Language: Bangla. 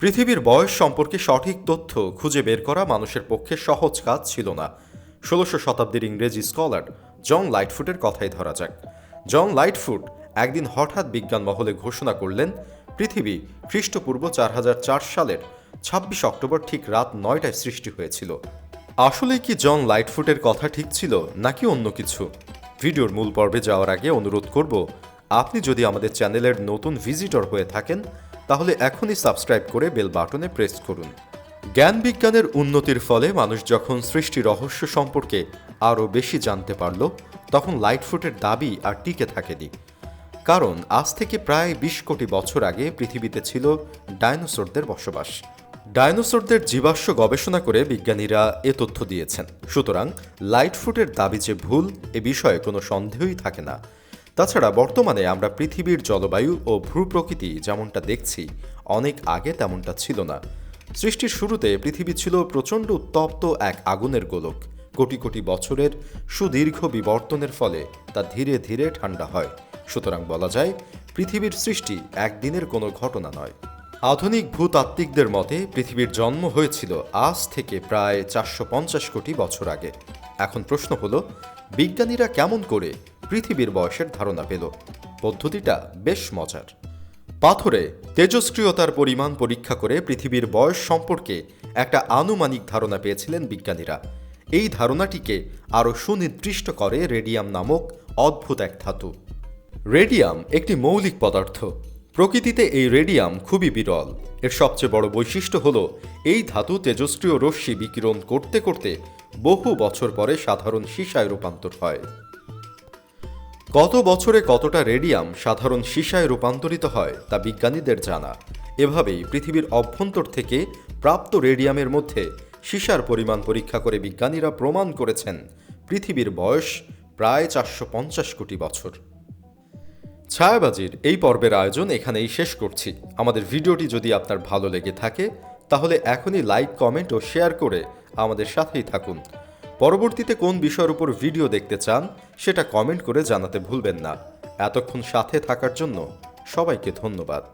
পৃথিবীর বয়স সম্পর্কে সঠিক তথ্য খুঁজে বের করা মানুষের পক্ষে সহজ কাজ ছিল না। ষোলোশো শতাব্দীর ইংরেজি স্কলার জন লাইটফুটের কথাই ধরা যাক। জন লাইটফুট একদিন হঠাৎ বিজ্ঞান মহলে ঘোষণা করলেন, পৃথিবী খ্রিস্টপূর্ব চার হাজার চার সালের ছাব্বিশ অক্টোবর ঠিক রাত নয়টায় সৃষ্টি হয়েছিল। আসলে কি জন লাইটফুটের কথা ঠিক ছিল নাকি অন্য কিছু? ভিডিওর মূল পর্বে যাওয়ার আগে অনুরোধ করব, আপনি যদি আমাদের চ্যানেলের নতুন ভিজিটর হয়ে থাকেন তাহলে এখনই সাবস্ক্রাইব করে বেল বাটনে প্রেস করুন। জ্ঞান বিজ্ঞানের উন্নতির ফলে মানুষ যখন সৃষ্টি রহস্য সম্পর্কে আরও বেশি জানতে পারল, তখন লাইটফুটের দাবি আর টিকে থাকেনি। কারণ আজ থেকে প্রায় বিশ কোটি বছর আগে পৃথিবীতে ছিল ডায়নোসরদের বসবাস। ডায়নোসরদের জীবাশ্ম গবেষণা করে বিজ্ঞানীরা এ তথ্য দিয়েছেন। সুতরাং লাইটফুটের দাবি যে ভুল, এ বিষয়ে কোনো সন্দেহই থাকে না। তাছাড়া বর্তমানে আমরা পৃথিবীর জলবায়ু ও ভূপ্রকৃতি যেমনটা দেখছি, অনেক আগে তেমনটা ছিল না। সৃষ্টির শুরুতে পৃথিবী ছিল প্রচণ্ড উত্তপ্ত এক আগুনের গোলক। কোটি কোটি বছরের সুদীর্ঘ বিবর্তনের ফলে তা ধীরে ধীরে ঠান্ডা হয়। সুতরাং বলা যায়, পৃথিবীর সৃষ্টি একদিনের কোনো ঘটনা নয়। আধুনিক ভূতাত্ত্বিকদের মতে, পৃথিবীর জন্ম হয়েছিল আজ থেকে প্রায় চারশো পঞ্চাশ কোটি বছর আগে। এখন প্রশ্ন হলো, বিজ্ঞানীরা কেমন করে পৃথিবীর বয়সের ধারণা পেল। পদ্ধতিটা বেশ মজার। পাথরে তেজস্ক্রিয়তার পরিমাণ পরীক্ষা করে পৃথিবীর বয়স সম্পর্কে একটা আনুমানিক ধারণা পেয়েছিলেন বিজ্ঞানীরা। এই ধারণাটিকে আরও সুনির্দিষ্ট করে রেডিয়াম নামক অদ্ভুত এক ধাতু। রেডিয়াম একটি মৌলিক পদার্থ। প্রকৃতিতে এই রেডিয়াম খুবই বিরল। এর সবচেয়ে বড় বৈশিষ্ট্য হল, এই ধাতু তেজস্ক্রিয় রশ্মি বিকিরণ করতে করতে বহু বছর পরে সাধারণ সীসায় রূপান্তর হয়। কত বছরে কতটা রেডিয়াম সাধারণ সীসায় রূপান্তরিত হয় তা বিজ্ঞানীদের জানা। এভাবেই পৃথিবীর অভ্যন্তর থেকে প্রাপ্ত রেডিয়ামের মধ্যে সীসার পরিমাণ পরীক্ষা করে বিজ্ঞানীরা প্রমাণ করেছেন পৃথিবীর বয়স প্রায় চারশো পঞ্চাশ কোটি বছর। ছায়াবাজির এই পর্বের আয়োজন এখানেই শেষ করছি। আমাদের ভিডিওটি যদি আপনার ভালো লেগে থাকে, তাহলে এখনই লাইক, কমেন্ট ও শেয়ার করে আমাদের সাথেই থাকুন। পরবর্তীতে কোন বিষয়ের উপর ভিডিও দেখতে চান, সেটা কমেন্ট করে জানাতে ভুলবেন না। এতক্ষণ সাথে থাকার জন্য সবাইকে ধন্যবাদ।